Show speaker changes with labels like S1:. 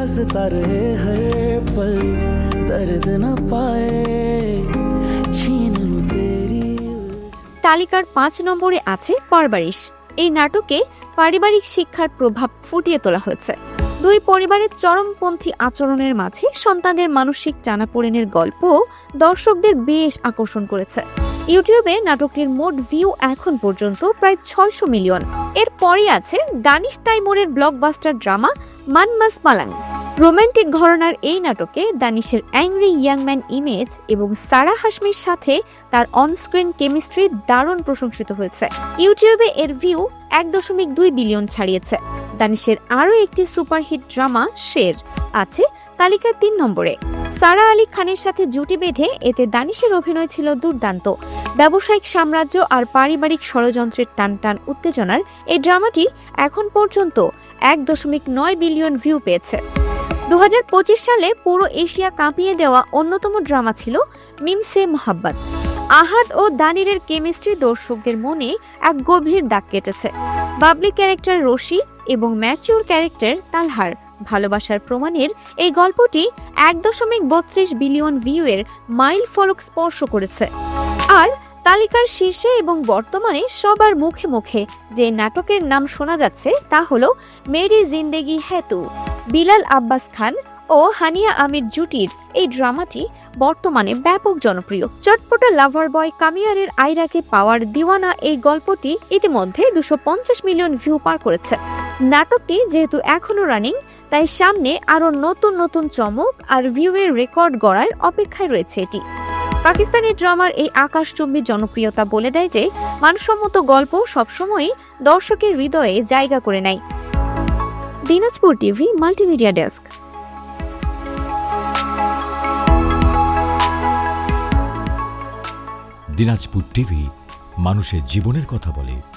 S1: हंसता रहे हर पल दर्द न पाए छीन लूं तेरी
S2: তালিকার পাঁচ নম্বরে আছে পরবারিশ এই নাটকে পারিবারিক শিক্ষার প্রভাব ফুটিয়ে তোলা হয়েছে দুই পরিবারের চরমপন্থী আচরণের মাঝে সন্তানদের মানসিক টানাপোড়েনের গল্প দর্শকদের বেশ আকর্ষণ করেছে ইউটিউবে নাটকটির মোট ভিউ এখন পর্যন্ত প্রায় ছয়শো মিলিয়ন। এর এরপরই আছে Danish তাইমুরের blockbuster drama Mann Mast Malang. Romantic ঘরনার এই নাটকে দানিশের অ্যাংরি ইয়াংম্যান ইমেজ এবং সারা হাসমির সাথে তার অনস্ক্রিন কেমিস্ট্রি দারুণ প্রশংসিত হয়েছে। ইউটিউবে এর ভিউ এক দশমিক দুই বিলিয়ন ছাড়িয়েছে। দানিশের আরও একটি সুপারহিট ড্রামা শের, আছে তালিকার তিন নম্বরে। সারা আলী খানের সাথে জুটি বেঁধে এতে দানিশের অভিনয় ছিল দুর্দান্ত। ব্যবসায়িক সাম্রাজ্য আর পারিবারিক ষড়যন্ত্রের টান টান উত্তেজনার এই ড্রামাটি এখন পর্যন্ত এক দশমিক নয় বিলিয়ন ভিউ পেয়েছে। দু হাজার পঁচিশ সালে পুরো এশিয়া কাঁপিয়ে দেওয়া অন্যতম ড্রামা ছিল মিমসে মোহাব্বত। আহাদ ও দানিরের কেমিস্ট্রি দর্শকদের মনে এক গভীর দাগ কেটেছে। বাবলি ক্যারেক্টার রশি এবং ম্যাচিউর ক্যারেক্টার তালহার ভালোবাসার প্রমাণের এই গল্পটি এক দশমিক বত্রিশ বিলিয়ন ভিউয়ের মাইল ফলক স্পর্শ করেছে। আর তালিকার শীর্ষে এবং বর্তমানে সবার মুখে মুখে যে নাটকের নাম শোনা যাচ্ছে তা হল মেরি জিন্দেগি হেতু বিলাল আব্বাস খান ও হানিয়া আমির জুটির এই ড্রামাটি বর্তমানে ব্যাপক জনপ্রিয়। চটপটা লাভার বয় কামিয়ারের আইরাকে পাওয়ার দিওয়ানা এই গল্পটি ইতিমধ্যে দুশো মিলিয়ন ভিউ পার করেছে। নাটকটি যেহেতু এখনও রানিং, তাই সামনে আরও নতুন নতুন চমক আর ভিউয়ের রেকর্ড গড়ার অপেক্ষায় রয়েছে এটি। পাকিস্তানি ড্রামার এই আকাশচুম্বী জনপ্রিয়তা বলে দেয় যে, মানসম্মত গল্প সবসময়ই দর্শকের হৃদয়ে জায়গা করে নেয়। Dinajpur TV, multimedia desk.
S3: Dinajpur TV, মানুষের জীবনের কথা বলে।